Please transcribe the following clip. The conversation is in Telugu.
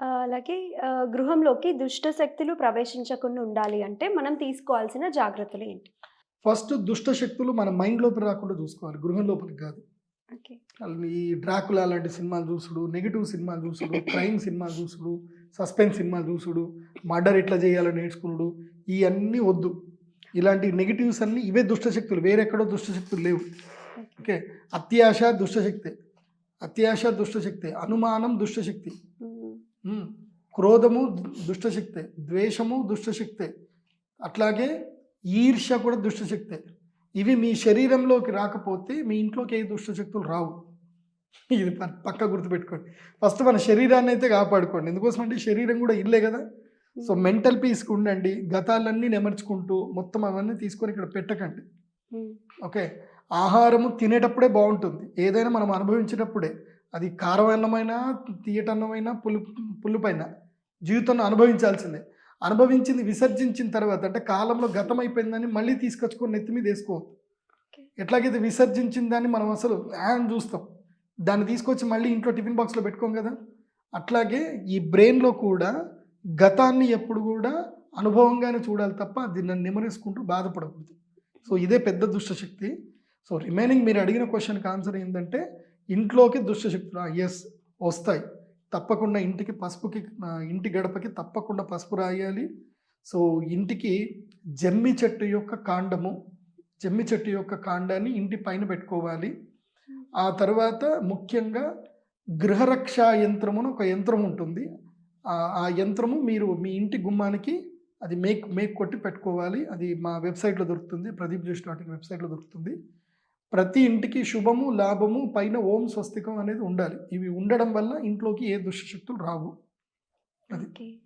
అలాగే గృహంలోకి దుష్ట శక్తులు ప్రవేశించకుండా ఉండాలి అంటే మనం తీసుకోవాల్సిన జాగ్రత్తలు ఏంటి? ఫస్ట్ దుష్ట శక్తులు మన మైండ్ లోపల రాకుండా చూసుకోవాలి. గృహం లోపలికి కాదు. ఈ 'డ్రాకులా' లాంటి సినిమాలు చూసుడు, నెగెటివ్ సినిమాలు చూసుడు, క్రైమ్ సినిమాలు చూసుడు, సస్పెన్స్ సినిమాలు చూసుడు, మర్డర్ ఎట్లా చేయాలో నేర్చుకునుడు ఇయన్నీ వద్దు. ఇలాంటి నెగెటివ్స్ అన్నీ ఇవే దుష్ట శక్తులు. వేరెక్కడో దుష్ట శక్తులు లేవు. ఓకే. అత్యాశ దుష్ట శక్తే. అత్యాశ దుష్ట శక్తే. అనుమానం దుష్ట శక్తి. హ్మ్. హ్మ్. క్రోధము దు దుష్ట శక్తే. ద్వేషము దుష్ట శక్తే. అట్లాగే ఈర్ష్య కూడా దుష్ట శక్తే. ఇవి మీ శరీరంలోకి రాకపోతే మీ ఇంట్లోకి ఏ దుష్ట శక్తులు రావు. ఇది పక్కా గుర్తుపెట్టుకోండి. ఫస్ట్ మన శరీరాన్ని అయితే కాపాడుకోండి. ఎందుకోసం అంటే శరీరం కూడా ఇల్లే కదా! సో. మెంటల్ పీస్‌గా ఉండండి. గతాలన్నీ నెమర్చుకుంటూ మొత్తం అవన్నీ తీసుకొని ఇక్కడ పెట్టకండి. ఓకే. ఆహారము తినేటప్పుడే బావుంటుంది. ఏదైనా మనం అనుభవించేటప్పుడే. అది కారం అన్నమైనా, తియ్యటన్నమైనా, పులుపు పులుపైనా జీవితంలో అనుభవించాల్సిందే. అనుభవించింది విసర్జించిన తర్వాత అంటే కాలంలో గతం అయిపోయిందని మళ్ళీ తీసుకొచ్చుకొని నెత్తి మీద ఏసుకోవద్దు. ఓకే. ఎట్లాగైతే విసర్జించిన దాన్ని మనం అసలు! అని చూస్తాం. దాన్ని తీసుకొచ్చి మళ్ళీ ఇంట్లో టిఫిన్ బాక్స్‌లో పెట్టుకోం కదా! అట్లాగే ఈ బ్రెయిన్‌లో కూడా గతాన్ని ఎప్పుడు కూడా అనుభవంగానే చూడాలి తప్ప దీన్ని నెమరేసుకుంటూ బాధపడకూడదు. సో ఇదే పెద్ద దుష్ట శక్తి. సో రిమైనింగ్ మీరు అడిగిన క్వెషన్‌కి ఆన్సర్ ఏందంటే ఇంట్లోకి దుష్టశక్తులు ఎస్ వస్తాయి. తప్పకుండా ఇంటికి పసుపుకి ఇంటి గడపకి తప్పకుండా పసుపు రాయాలి. సో ఇంటికి జమ్మి చెట్టు యొక్క కాండము, జమ్మి చెట్టు యొక్క కాండాన్ని ఇంటి పైన పెట్టుకోవాలి. ఆ తర్వాత ముఖ్యంగా గృహరక్ష యంత్రమును ఒక యంత్రం ఉంటుంది. ఆ యంత్రము మీరు మీ ఇంటి గుమ్మానికి అది మేక్ మేక్ కొట్టి పెట్టుకోవాలి. అది మా వెబ్‌సైట్‌లో దొరుకుతుంది. ప్రదీప్ జోష్ డాట్ ఇన్ వెబ్‌సైట్‌లో దొరుకుతుంది. ప్రతి ఇంటికి శుభము, లాభము పైన ఓం స్వస్తికం అనేది ఉండాలి. ఇవి ఉండడం వల్ల ఇంట్లోకి ఏ దుష్టశక్తులు రావు. అది.